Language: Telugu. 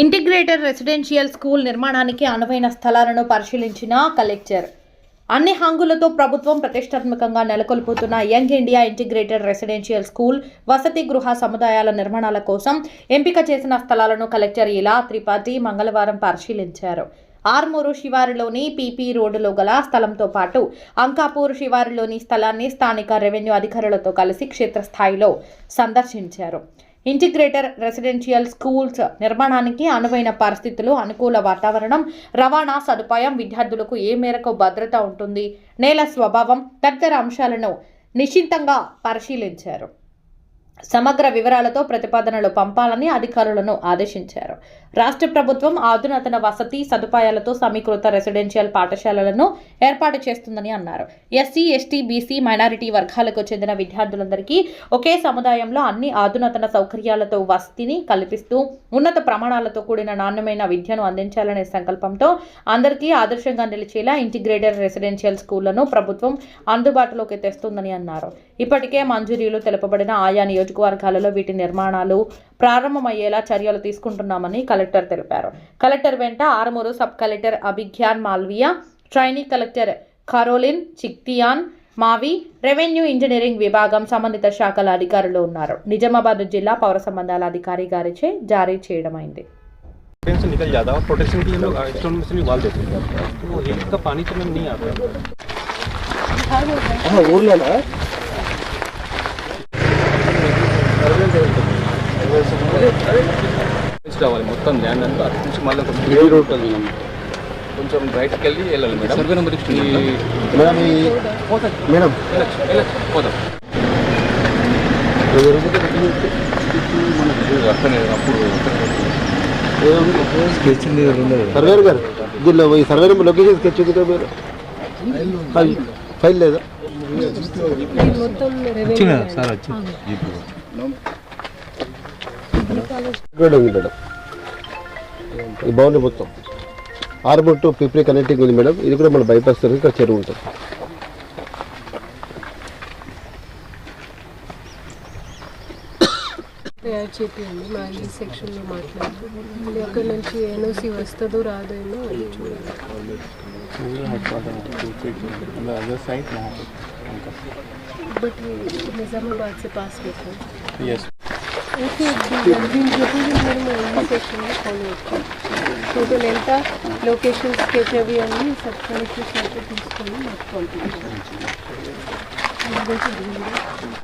ఇంటిగ్రేటెడ్ రెసిడెన్షియల్ స్కూల్ నిర్మాణానికి అనువైన స్థలాలను పరిశీలించిన కలెక్టర్. అన్ని హంగులతో ప్రభుత్వం ప్రతిష్టాత్మకంగా నెలకొల్పుతున్న young India integrated residential school వసతి గృహ సముదాయాల నిర్మాణాల కోసం ఎంపిక చేసిన స్థలాలను కలెక్టర్ ఇలా త్రిపాఠి మంగళవారం పరిశీలించారు. ఆర్మూరు శివారులోని పీపీ రోడ్డులో గల స్థలంతో పాటు అంకాపూర్ శివారులోని స్థలాన్ని స్థానిక రెవెన్యూ అధికారులతో కలిసి క్షేత్రస్థాయిలో సందర్శించారు. ఇంటిగ్రేటర్ రెసిడెన్షియల్ స్కూల్స్ నిర్మాణానికి అనువైన పరిస్థితులు అనుకూల వాతావరణం రవాణా సదుపాయం విద్యార్థులకు ఏ మేరకు భద్రత ఉంటుంది నేల స్వభావం తదితర అంశాలను నిశ్చితంగా పరిశీలించారు. సమగ్ర వివరాలతో ప్రతిపాదనలు పంపాలని అధికారులను ఆదేశించారు. రాష్ట్ర ప్రభుత్వం ఆధునాతన వసతి సదుపాయాలతో సమీకృత రెసిడెన్షియల్ పాఠశాలలను ఏర్పాటు చేస్తుందని అన్నారు. ఎస్సీ ఎస్టీ బీసీ మైనారిటీ వర్గాలకు చెందిన విద్యార్థులందరికీ ఒకే సముదాయంలో అన్ని ఆధునాతన సౌకర్యాలతో వసతిని కల్పిస్తూ ఉన్నత ప్రమాణాలతో కూడిన నాణ్యమైన విద్యను అందించాలనే సంకల్పంతో అందరికీ ఆదర్శంగా నిలిచేలా ఇంటిగ్రేటెడ్ రెసిడెన్షియల్ స్కూళ్ళను ప్రభుత్వం అందుబాటులోకి తెస్తుందని అన్నారు. ఇప్పటికే మంజూరీలు తెలుపబడిన ఆయా నియోజకవర్గాలలో వీటి నిర్మాణాలు ప్రారంభమయ్యేలా చర్యలు తీసుకుంటున్నామని కలెక్టర్ తెలిపారు కలెక్టర్ వెంట Armoor sub collector Abhigyan Malviya trainee collector Caroline చిక్తియాన్ Mawi revenue engineering విభాగం సంబంధిత శాఖల అధికారులు ఉన్నారు నిజామాబాద్ జిల్లా పౌర సంబంధాల అధికారి గారిచే జారీ చేయడమైంది ट्रेन से निकल जाता है और प्रोटेक्शन के लिए हम लोग स्टोन में से भी वाल देते हैं तो वो हीट का पानी तो में नहीं आता ఊర్లోనా నుంచి రావాలి మొత్తం ల్యాండ్ అంతా అటు నుంచి మళ్ళీ ఒక రూట్ అది కొంచెం రైట్కి వెళ్ళి వెళ్ళాలి madam. Survey number madam madam. అప్పుడు సర్వేర్ గారు దీనిలో ఈ సర్వే నెంబర్ లొకేషన్ స్కెచ్ ఉంది మీరు? ఫైల్ ఫైల్ లేదా? మేడం. ఇది బాగుంది మొత్తం. ఆర్మూర్ టు పిప్రి కనెక్టింగ్ ఉంది మేడం. ఇది కూడా మన బైపాస్ దగ్గర ఇక్కడ చెరువు ఉంటుంది. చెప్పి రాదేమో ఇంకి సెక్షన్లో ఫాలో అవుతాం టోటల్ ఎంత లొకేషన్స్ కేటవి అన్ని సబ్ కలెక్టర్స్ అయితే తీసుకొని మాకు పంపించారు